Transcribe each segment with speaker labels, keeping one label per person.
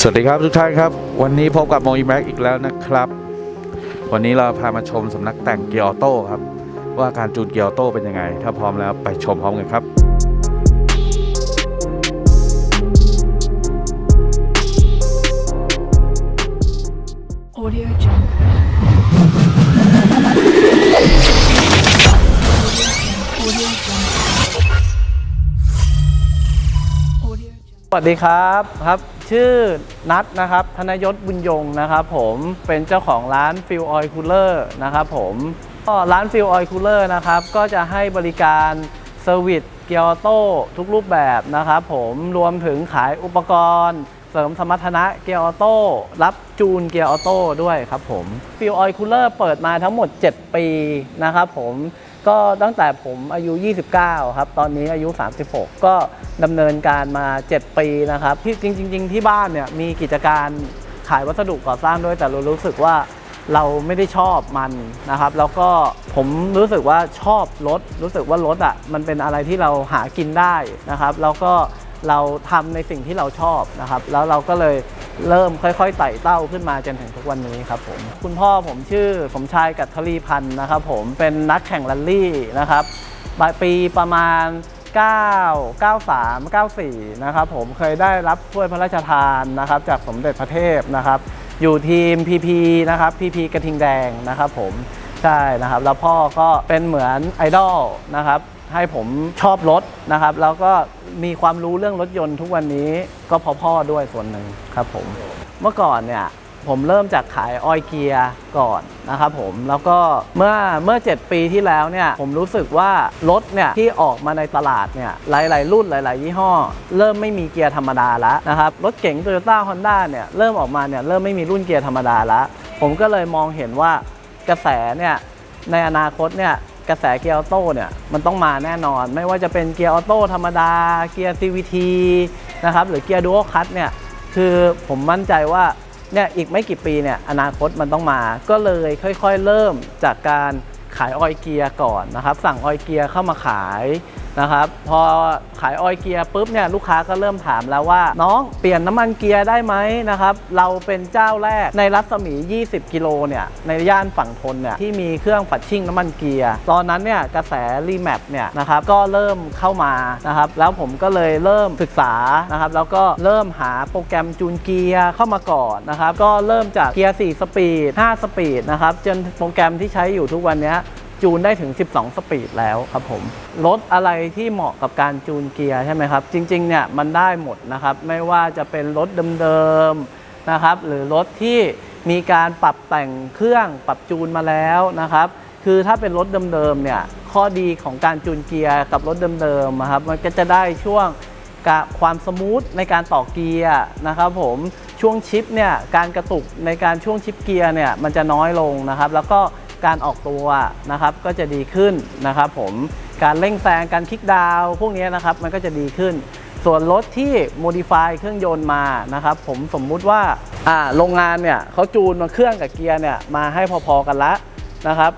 Speaker 1: สวัสดีครับทุกท่านครับ วันนี้พบกับโมอีแม็กอีกแล้วนะครับ วันนี้เราพามาชมสำนักแต่งเกียร์ออโต้ครับ ว่าการจูนเกียร์ออโต้เป็นยังไง ถ้าพร้อมแล้วไปชมพร้อมกันครับ
Speaker 2: วัสดีครับครับ ชื่อนัทนะครับ ธนยศบุญยงนะครับ ผมเป็นเจ้าของร้านฟิลออยคูลเลอร์นะครับผมก็ร้านฟิลออยคูลเลอร์นะครับ ก็จะให้บริการเซอร์วิสเกียร์ออโต้ทุกรูปแบบนะครับผมรวมถึงขายอุปกรณ์เสริมสมรรถนะเกียร์ออโต้รับจูนเกียร์ออโต้ด้วยครับผมฟิลออยคูลเลอร์เปิดมาทั้งหมด 7 ปีนะครับผม ก็ตั้งแต่ผมอายุ 29 ครับ ตอนนี้อายุ 36 ก็ดำเนินการมา 7 ปีนะครับ ที่จริง ๆ ที่บ้านเนี่ยมีกิจการขายวัสดุก่อสร้างด้วยแต่เรารู้สึกว่าเราไม่ได้ชอบมันนะครับ แล้วก็ผมรู้สึกว่าชอบรถ รู้สึกว่ารถอะมันเป็นอะไรที่เราหากินได้นะครับ แล้วก็ เราทำในสิ่งที่เราชอบนะครับ แล้วเราก็เลยเริ่มค่อยๆไต่เต้าขึ้นมาจนถึงทุกวันนี้ครับผมคุณพ่อผมชื่อสมชายกัตทลีพันธ์นะครับ ผมเป็นนักแข่งแรลลี่นะครับปีประมาณ 9 93 94 นะครับผมเคยได้รับถ้วยพระราชทานนะครับ จากสมเด็จพระเทพนะครับ อยู่ทีม PP นะครับ PP กระทิงแดงนะครับ ผมใช่นะครับ แล้วพ่อก็เป็นเหมือนไอดอลนะครับ ให้ผมชอบรถนะครับ แล้วก็มีความรู้เรื่องรถยนต์ทุกวันนี้ก็เพราะพ่อด้วยส่วนหนึ่งครับผม เมื่อก่อนเนี่ยผมเริ่มจากขายออยเกียร์ก่อนนะครับผมแล้วก็เมื่อเมื่อ 7 ปีที่แล้วเนี่ยผมรู้สึกว่ารถเนี่ยที่ออกมาในตลาดเนี่ยหลาย ๆ รุ่นหลาย ๆ ยี่ห้อ เริ่มไม่มีเกียร์ธรรมดาแล้วนะครับรถเก๋งโตโยต้าฮอนด้าเนี่ยเริ่มออกมาเนี่ยเริ่มไม่มีรุ่นเกียร์ธรรมดาแล้ว ผมก็เลยมองเห็นว่ากระแสเนี่ยในอนาคตเนี่ย กระแสเกียร์ออโต้เนี่ยมันต้องมาแน่นอน ไม่ว่าจะเป็นเกียร์ออโต้ธรรมดา เกียร์ CVT นะครับหรือเกียร์ดูอัลคัตเนี่ยคือผมมั่นใจว่าเนี่ยอีกไม่กี่ปีเนี่ยอนาคตมันต้องมา ก็เลยค่อยๆ เริ่มจากการขายออยเกียร์ก่อนนะครับสั่งออยเกียร์เข้ามาขาย นะครับพอขายออยเกียร์ปุ๊บเนี่ยลูกค้าก็เริ่มถามแล้วว่า น้องเปลี่ยนน้ำมันเกียร์ได้ไหมนะครับเราเป็นเจ้าแรกในรัศมี 20 กิโลเนี่ยในย่านฝั่งทนเนี่ยที่มีเครื่องฝัดชิ่งน้ำมันเกียร์ตอนนั้นเนี่ยกระแสรีแมปเนี่ยนะครับก็เริ่มเข้ามานะครับแล้วผมก็เลยเริ่มศึกษานะครับแล้วก็เริ่มหาโปรแกรมจูนเกียร์เข้ามาก่อนนะครับก็เริ่มจากเกียร์4สปีด5สปีดนะครับจนโปรแกรมที่ใช้อยู่ทุกวันนี้ จูนได้ถึง 12 สปีดแล้วครับผม รถอะไรที่เหมาะกับการจูนเกียร์ใช่ไหมครับ จริงๆเนี่ยมันได้หมดนะครับ ไม่ว่าจะเป็นรถเดิมๆนะครับ หรือรถที่มีการปรับแต่งเครื่องปรับจูนมาแล้วนะครับ คือถ้าเป็นรถเดิมๆเนี่ยข้อดีของการจูนเกียร์กับรถเดิมๆนะครับ มันก็จะได้ช่วงกะความสมูทในการต่อเกียร์นะครับผมช่วงชิปเนี่ยการกระตุกในการช่วงชิปเกียร์เนี่ยมันจะน้อยลงนะครับ แล้วก็ การออกตัวนะครับก็จะดีขึ้นนะครับผมการเร่งแซงการคลิกดาวพวกนี้นะครับมันก็จะดีขึ้น ส่วนรถที่โมดิฟายเครื่องยนต์มานะครับผมสมมุติว่าอ่าโรงงานเนี่ยเขาจูนมาเครื่องกับเกียร์เนี่ยมาให้พอๆกันละนะครับ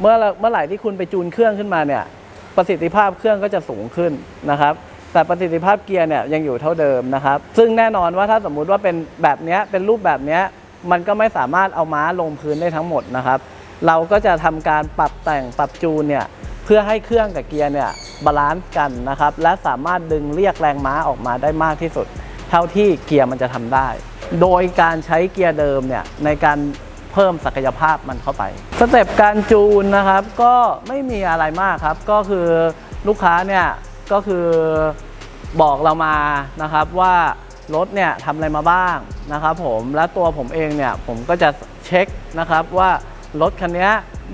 Speaker 2: เมื่อเมื่อไหร่ที่คุณไปจูนเครื่องขึ้นมาเนี่ยประสิทธิภาพเครื่องก็จะสูงขึ้นนะครับแต่ประสิทธิภาพเกียร์เนี่ยยังอยู่เท่าเดิมนะครับ ซึ่งแน่นอนว่าถ้าสมมุติว่าเป็นแบบนี้เป็นรูปแบบนี้มันก็ไม่สามารถเอาม้าลงพื้นได้ทั้งหมดนะครับ เราก็จะทำการปรับแต่งปรับจูนเนี่ยเพื่อให้เครื่องกับเกียร์เนี่ยบาลานซ์กันนะครับ และสามารถดึงเรียกแรงม้าออกมาได้มากที่สุด เท่าที่เกียร์มันจะทำได้ โดยการใช้เกียร์เดิมเนี่ยในการเพิ่มศักยภาพมันเข้าไป สเต็ปการจูนนะครับก็ไม่มีอะไรมากครับ ก็คือลูกค้าเนี่ยก็คือบอกเรามานะครับว่ารถเนี่ยทำอะไรมาบ้างนะครับผมและตัวผมเองเนี่ยผมก็จะเช็คนะครับว่า รถคันนี้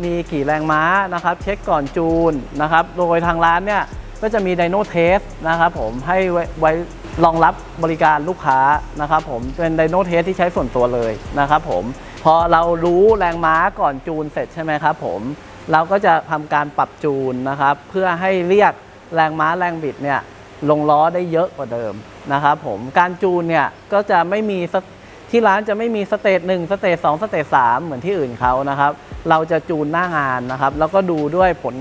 Speaker 2: มีกี่แรงม้านะครับเช็คก่อนจูนนะครับโดยทางร้านเนี่ยก็จะมีไดโนเทสนะครับผมให้ไว้รองรับบริการลูกค้านะครับผมเป็นไดโนเทสที่ใช้ส่วนตัวเลยนะครับผมพอเรารู้แรงม้าก่อนจูนเสร็จใช่ไหมครับผมเราก็จะทำการปรับจูนนะครับเพื่อให้เรียกแรงม้าแรงบิดเนี่ยลงล้อได้เยอะกว่าเดิมนะครับผมการจูนเนี่ยก็จะไม่มีส ที่ร้านจะไม่มีสเตจหนึ่งสเตจสองสเตจสามเหมือนที่อื่นเขานะครับ เราจะจูนหน้างานนะครับ แล้วก็ดูด้วยผล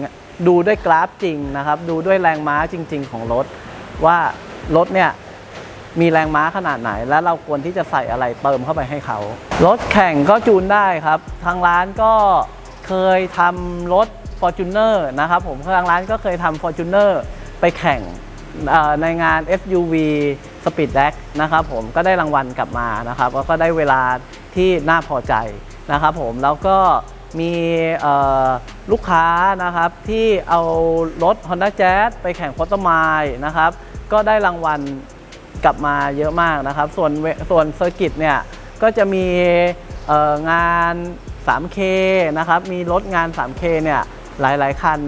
Speaker 2: ดูด้วยกราฟจริงนะครับ ดูด้วยแรงม้าจริง ๆ ของรถ ว่ารถเนี่ยมีแรงม้าขนาดไหน และเราควรที่จะใส่อะไรเติมเข้าไปให้เขา รถแข่งก็จูนได้ครับ ทางร้านก็เคยทำรถ Fortuner นะครับผมทางร้านก็เคยทำ Fortuner ไปแข่ง ในงาน SUV Speed d a c นะครับผมก็ได้รางวัลกลับมานะครับแล้วก็ได้เวลาที่น่าพอใจนะครับผมแล้วก็มีลูกค้านะครับที่เอารถ Honda Jazz ไปแข่งโคตไมล์นะครับก็ได้รางวัลกลับมาเยอะมากนะครับ ส่วนส่วนเซอร์กิตเนี่ยก็จะมีงาน 3K นะครับมีรถงาน 3K เนี่ยหลายๆ คัน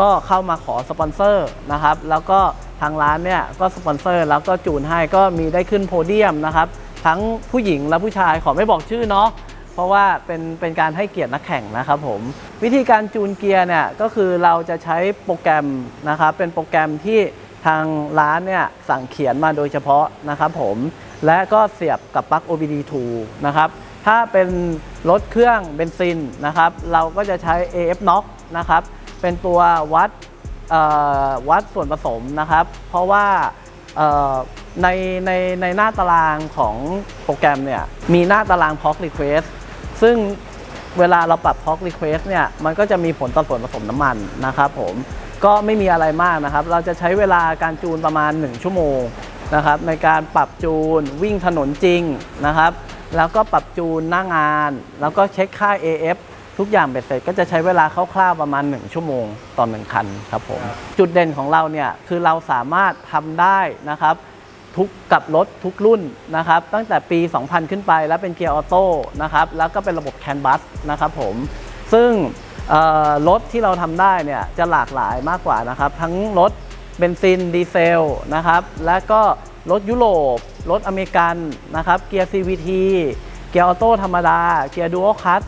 Speaker 2: ก็เข้ามาขอสปอนเซอร์นะครับแล้วก็ ทางร้านเนี่ยก็สปอนเซอร์แล้วก็จูนให้ก็มีได้ขึ้นโพเดียมนะครับ ทั้งผู้หญิงและผู้ชายขอไม่บอกชื่อเนาะเพราะว่าเป็นเป็นการให้เกียรตินักแข่งนะครับผมวิธีการจูนเกียร์เนี่ยก็คือเราจะใช้โปรแกรมนะครับเป็นโปรแกรมที่ทางร้านเนี่ยสั่งเขียนมาโดยเฉพาะนะครับผมและก็เสียบกับปลั๊ก OBD2 นะครับถ้าเป็นรถเครื่องเบนซินนะครับเราก็จะใช้ AF NOx นะครับเป็นตัววัด วัดส่วนผสมนะครับ เพราะว่าในในในหน้าตารางของโปรแกรมเนี่ยมีหน้าตาราง POC Request ซึ่งเวลาเราปรับ POC Request เนี่ยมันก็จะมีผลต่อส่วนผสมน้ำมันนะครับผมก็ไม่มีอะไรมากนะครับ เราจะใช้เวลาการจูนประมาณ 1 ชั่วโมงนะครับในการปรับจูนวิ่งถนนจริงนะครับ แล้วก็ปรับจูนหน้างาน แล้วก็เช็คค่า AF ทุกอย่างเบ็ดเสร็จก็จะใช้เวลาคร่าวๆประมาณ 1 ชั่วโมงต่อหนึ่งคันครับผมจุดเด่นของเราเนี่ยคือเราสามารถทำได้นะครับทุกกับรถทุกรุ่นนะครับตั้งแต่ปี 2000 ขึ้นไปแล้วเป็นเกียร์ออโต้นะครับแล้วก็เป็นระบบแคนบัสนะครับผมซึ่งเอ่อรถที่เราทำได้เนี่ยจะหลากหลายมากกว่านะครับทั้งรถเบนซินดีเซลนะครับและก็รถยุโรป รถอเมริกันนะครับเกียร์ CVT เกียร์ออโต้ธรรมดา เกียร์ดูอัลคัต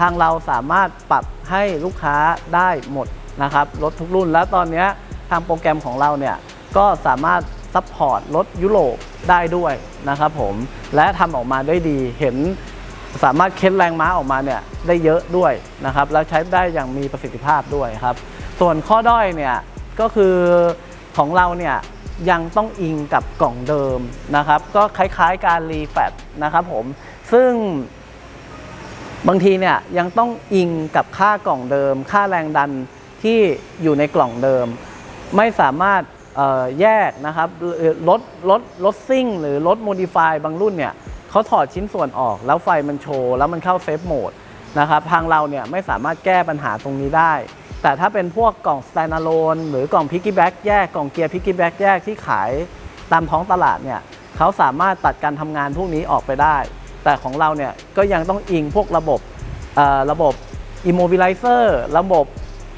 Speaker 2: ทางเราสามารถปรับให้ลูกค้าได้หมดนะครับรถทุกรุ่น แล้วตอนนี้ทางโปรแกรมของเราเนี่ยก็สามารถซัพพอร์ตรถยุโรปได้ด้วยนะครับผมและทำออกมาได้ดีเห็นสามารถเค้นแรงม้าออกมาเนี่ยได้เยอะด้วยนะครับแล้วใช้ได้อย่างมีประสิทธิภาพด้วยครับ ส่วนข้อด้อยเนี่ยก็คือของเราเนี่ยยังต้องอิงกับกล่องเดิมนะครับ ก็คล้ายๆการรีแฟตนะครับผมซึ่ง บางทีเนี่ยยังต้องอิงกับค่ากล่องเดิม ค่าแรงดันที่อยู่ในกล่องเดิม ไม่สามารถแยกนะครับหรือรถรถรถซิ่ง หรือรถโมดิฟายบางรุ่นเนี่ยเขาถอดชิ้นส่วนออก แล้วไฟมันโชว์แล้วมันเข้าเซฟโหมดนะครับทางเราเนี่ยไม่สามารถแก้ปัญหาตรงนี้ได้ แต่ถ้าเป็นพวกกล่อง standalone หรือกล่องพิกกี้แบ็กแยกกล่องเกียร์พิกกี้แบ็กแยกที่ขายตามท้องตลาดเนี่ยเขาสามารถตัดการทำงานพวกนี้ออกไปได้ แต่ของเราเนี่ยก็ยังต้องอิงพวกระบบอ่อระบบ immobilizer ระบบ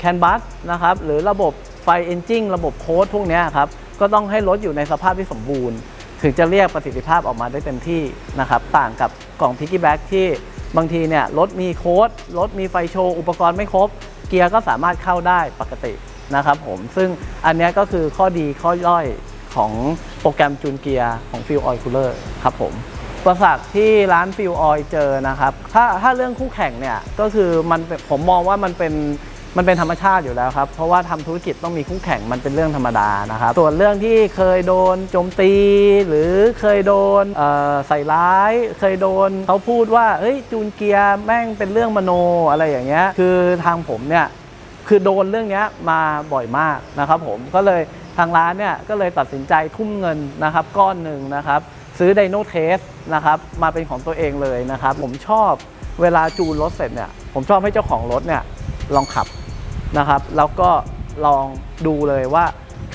Speaker 2: canvas นะครับหรือระบบไฟ engine ระบบโค้ดพวกนี้ครับก็ต้องให้รถอยู่ในสภาพที่สมบูรณ์ ถึงจะเรียกประสิทธิภาพออกมาได้เต็มที่นะครับต่างกับกล่อง piggyback ที่บางทีเนี่ยรถมีโค้ดรถมีไฟโชว์อุปกรณ์ไม่ครบ เกียร์ก็สามารถเข้าได้ปกตินะครับผมซึ่งอันนี้ก็คือข้อดีข้อย่อยของโปรแกรมจูนเกียร์ของ Fuel Oil Cooler ครับผม อุปสรรคที่ร้านฟิลออยเจอนะครับ ถ้าถ้าเรื่องคู่แข่งเนี่ยก็คือมันผมมองว่ามันเป็นมันเป็นธรรมชาติอยู่แล้วครับ เพราะว่าทำธุรกิจต้องมีคู่แข่งมันเป็นเรื่องธรรมดานะครับ ส่วนเรื่องที่เคยโดนโจมตี หรือเคยโดนใส่ร้าย เคยโดนเขาพูดว่าเฮ้ยจูนเกียร์แม่งเป็นเรื่องมโนอะไรอย่างเงี้ยคือทางผมเนี่ยคือโดนเรื่องเนี้ยมาบ่อยมากนะครับผมก็เลยทางร้านเนี่ยก็เลยตัดสินใจทุ่มเงินนะครับก้อนหนึ่งนะครับ ซื้อไดโนเทสนะครับมาเป็นของตัวเองเลยนะครับ ผมชอบเวลาจูนรถเสร็จเนี่ยผมชอบให้เจ้าของรถเนี่ยลองขับนะครับ แล้วก็ลองดูเลยว่า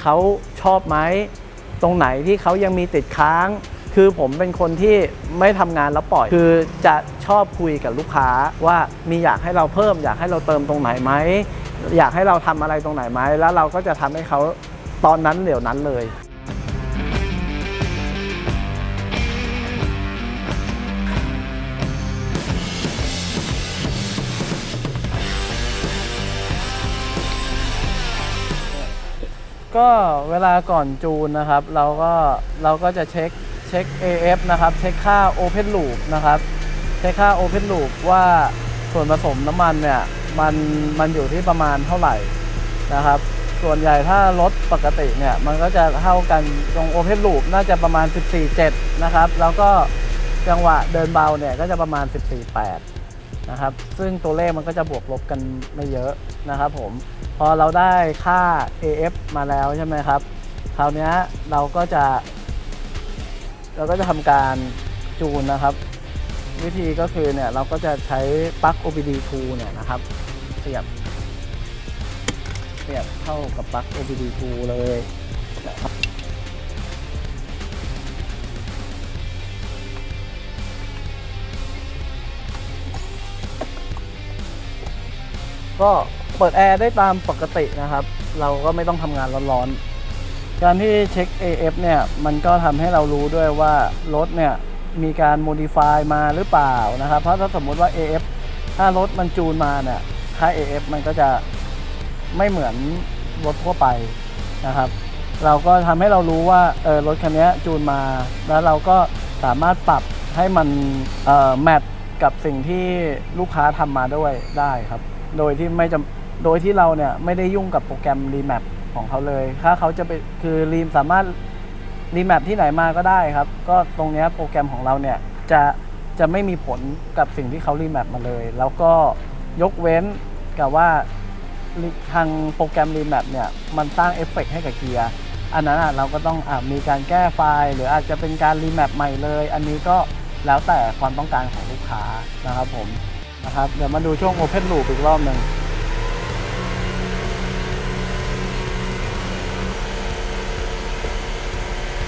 Speaker 2: เขาชอบไหมตรงไหนที่เขายังมีติดค้าง คือผมเป็นคนที่ไม่ทำงานแล้วปล่อย คือจะชอบคุยกับลูกค้าว่ามีอยากให้เราเพิ่ม อยากให้เราเติมตรงไหนไหมอยากให้เราทำอะไรตรงไหนไหมแล้วเราก็จะทำให้เขาตอนนั้นเดี๋ยวนั้นเลย ก็เวลาก่อนจูนนะครับ เราก็เราก็จะเช็คเช็ค AF นะครับ เช็คค่า Open Loop นะครับ เช็คค่า Open Loop ว่าส่วนผสมน้ำมันเนี่ยมันมันอยู่ที่ประมาณเท่าไหร่นะครับ ส่วนใหญ่ถ้ารถปกติเนี่ยมันก็จะเท่ากันตรง Open Loop น่าจะประมาณ 14.7 นะครับ แล้วก็จังหวะเดินเบาเนี่ยก็จะประมาณ 14.8 นะครับ ซึ่งตัวเลขมันก็จะบวกลบกันไม่เยอะนะครับผม พอเราได้ค่า AF มาแล้วใช่ไหมครับ คราวนี้เราก็จะ เราก็จะทำการจูนนะครับ วิธีก็คือเนี่ยเราก็จะใช้ปลั๊ก OBD2 เนี่ยนะครับ เสียบ เสียบเข้ากับปลั๊ก OBD2 เลยนะครับ ก็เปิดแอร์ได้ตามปกตินะครับ เราก็ไม่ต้องทำงานร้อนๆ การที่เช็ค AF เนี่ย มันก็ทำให้เรารู้ด้วยว่ารถเนี่ย มีการ modify มาหรือเปล่านะครับ เพราะถ้าสมมติว่า AF ถ้ารถมันจูนมาเนี่ย ค่า AF มันก็จะไม่เหมือนรถทั่วไปนะครับ เราก็ทำให้เรารู้ว่าเออรถคันนี้จูนมา แล้วเราก็สามารถปรับให้มันแมทกับสิ่งที่ลูกค้าทำมาด้วยได้ครับ โดยที่ไม่จำโดยที่เราเนี่ยไม่ได้ยุ่งกับโปรแกรมรีแมปของเขาเลย ถ้าเขาจะไปคือรีมสามารถรีแมปที่ไหนมาก็ได้ครับ ก็ตรงเนี้ยโปรแกรมของเราเนี่ยจะจะไม่มีผลกับสิ่งที่เขารีแมปมาเลย แล้วก็ยกเว้นกับว่าทางโปรแกรมรีแมปเนี่ยมันสร้างเอฟเฟกต์ให้กับเกียร์อันนั้นเราก็ต้องอมีการแก้ไฟล์ หรืออาจจะเป็นการรีแมปใหม่เลย อันนี้ก็แล้วแต่ความต้องการของลูกค้านะครับผม นะครับ เดี๋ยวมาดูช่วง Open Loop อีกรอบหนึ่ง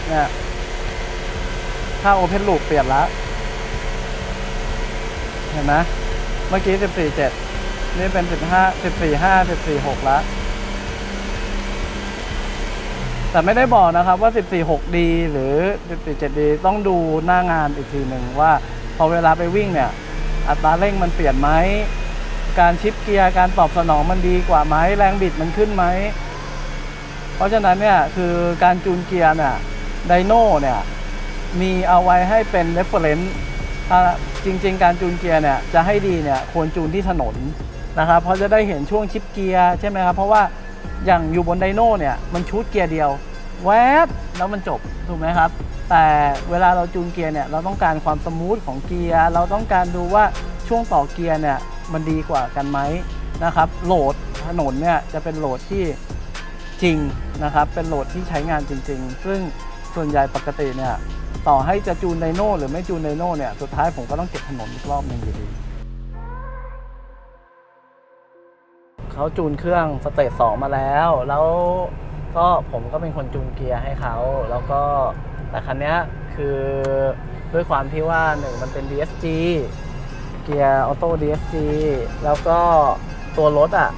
Speaker 2: เนี่ยถ้า Open Loop เปลี่ยนแล้ว เห็นไหมเมื่อกี้14.7นี่เป็น15 14.5 14.6แล้วแต่ไม่ได้บอกนะครับว่า 14.6ดีหรือ 14.7ดีต้องดูหน้างานอีกทีหนึ่งว่าพอเวลาไปวิ่งเนี่ย อัตราเร่งมันเปลี่ยนไหมการชิปเกียร์การตอบสนองมันดีกว่าไหมแรงบิดมันขึ้นไหมเพราะฉะนั้นเนี่ยคือการจูนเกียร์เนี่ยไดโน่เนี่ยมีเอาไว้ให้เป็น reference ถ้าจริง ๆ การจูนเกียร์เนี่ยจะให้ดีเนี่ยควรจูนที่ถนนนะครับเพราะจะได้เห็นช่วงชิปเกียร์ใช่ไหมครับเพราะว่าอย่างอยู่บนไดโน่เนี่ยมันชูดเกียร์เดียว แวบแล้วมันจบถูกไหมครับ แต่เวลาเราจูนเกียร์เนี่ยเราต้องการความสมูทของเกียร์เราต้องการดูว่าช่วงต่อเกียร์เนี่ยมันดีกว่ากันไหมนะครับโหลดถนนเนี่ยจะเป็นโหลดที่จริงนะครับเป็นโหลดที่ใช้งานจริง ๆ ซึ่งส่วนใหญ่ปกติเนี่ยต่อให้จะจูนไดโน่หรือไม่จูนไดโน่เนี่ยสุดท้ายผมก็ต้องเก็บถนนอีกรอบหนึ่งอยู่ดีเขาจูนเครื่องสเตจสองมาแล้ว แล้วก็ผมก็เป็นคนจูนเกียร์ให้เขาแล้วก็ แต่คันนี้คือด้วยความที่ว่าหนึ่งมันเป็น DSG เกียร์ออโต้ DSG แล้วก็ตัวรถอะ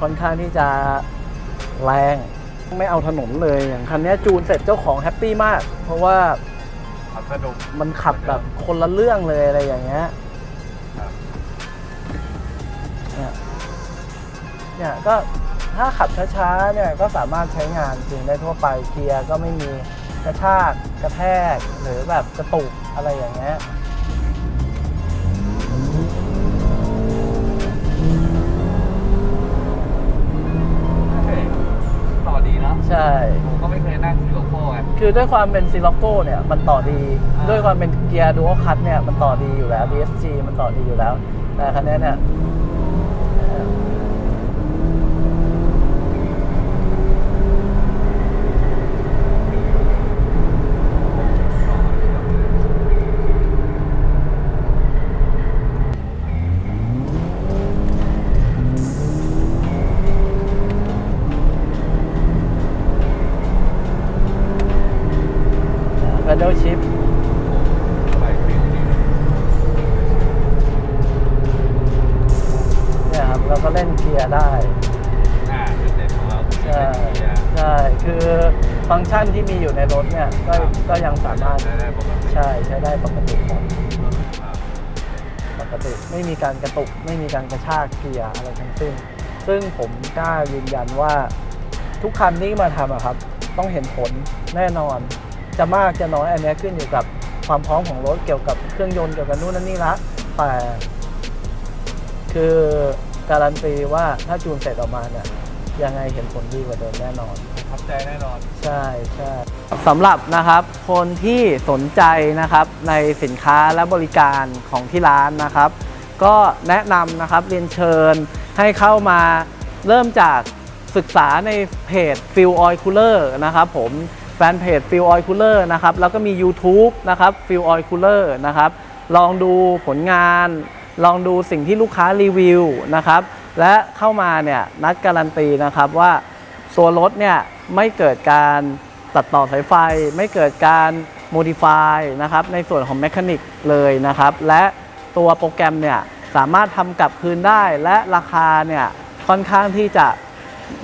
Speaker 2: ค่อนข้างที่จะแรงไม่เอาถนนเลยอย่างคันนี้จูนเสร็จเจ้าของแฮปปี้มาก เพราะว่า
Speaker 1: ขับสนุก
Speaker 2: มันขับแบบคนละเรื่องเลยอะไรอย่างเงี้ยเนี่ยเนี่ยก็ถ้าขับช้าๆเนี่ยก็สามารถใช้งานจริงได้ทั่วไปเกียร์ก็ไม่มี กระชากกระแทกหรือแบบกระตุกอะไรอย่างเงี้ย
Speaker 1: ต่อดีนะ
Speaker 2: ใช่
Speaker 1: ผมก็ไม่เคยนั่งซีโรโก้ไง
Speaker 2: คือด้วยความเป็นซีล็อกโก้เนี่ยมันต่อดี
Speaker 1: อ่า
Speaker 2: ด้วยความเป็นเกียร์ดูอัลคัตเนี่ยมันต่อดีอยู่แล้ว DSG มันต่อดีอยู่แล้วแต่คันนี้เนี่ย ล่นเกียร์ได้
Speaker 1: อ่าจุดเด่นของเราคือ
Speaker 2: ใช่
Speaker 1: เกียร์
Speaker 2: ใช่คือฟังก์ชันที่มีอยู่ในรถเนี่ยก็ก็ยังสามารถ
Speaker 1: ใช้ได้ปกติ
Speaker 2: ใช่ใช้ได้ปกติหมด
Speaker 1: ครับ
Speaker 2: ปกติไม่มีการกระตุกไม่มีการกระชากเกียร์อะไรทั้งสิ้น ซึ่งผมกล้ายืนยันว่าทุกคันที่มาทำอะครับ ต้องเห็นผลแน่นอน จะมากจะน้อยอันเนี้ยขึ้นอยู่กับความพร้อมของรถเกี่ยวกับเครื่องยนต์เกี่ยวกับนู่นนั่นนี่ละแต่คือ การันตีว่าถ้าจูนเสร็จออกมาเนี่ยยังไงเห็นผลดีกว่าเดิมแน่นอน
Speaker 1: ประทับใจแน่นอน
Speaker 2: ใช่ใช่สำหรับนะครับคนที่สนใจนะครับในสินค้าและบริการของที่ร้านนะครับ ก็แนะนำนะครับเรียนเชิญให้เข้ามาเริ่มจากศึกษาในเพจ f i l Oil Cooler นะครับผมแฟนเพจ f i l Oil Cooler นะครับแล้วก็มี YouTube นะครับ f i l Oil Cooler นะครับลองดูผลงาน ลองดูสิ่งที่ลูกค้ารีวิวนะครับ และเข้ามาเนี่ยนัดการันตีนะครับว่าตัวรถเนี่ยไม่เกิดการตัดต่อสายไฟ ไม่เกิดการโมดิฟายนะครับในส่วนของแมคานิกเลยนะครับ และตัวโปรแกรมเนี่ยสามารถทำกลับคืนได้ และราคาเนี่ยค่อนข้างที่จะ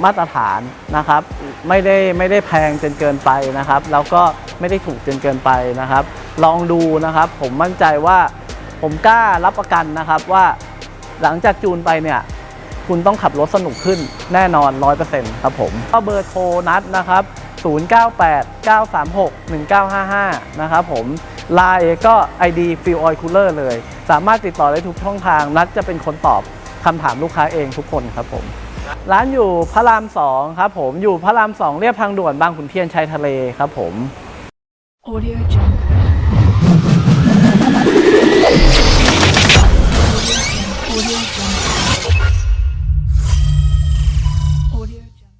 Speaker 2: มาตรฐานนะครับ ไม่ได้ไม่ได้แพงจนเกินไปนะครับ แล้วก็ไม่ได้ถูกจนเกินไปนะครับ ลองดูนะครับผมมั่นใจว่า ผมกล้ารับประกันนะครับว่าหลังจากจูนไปเนี่ยคุณต้องขับรถสนุกขึ้นแน่นอน 100%ครับผมก็เบอร์โทรนัดนะครับ 098 936 1955 นะครับผมไลน์ก็ ID f i l Oil Cooler เลย สามารถติดต่อได้ทุกช่องทาง นัดจะเป็นคนตอบคำถามลูกค้าเองทุกคนครับผม ร้านอยู่พระราม2ครับผมอยู่พระราม2เรียบทางด่วนบางขุนเทียนชัยทะเลครับผม
Speaker 3: Audio Jungle.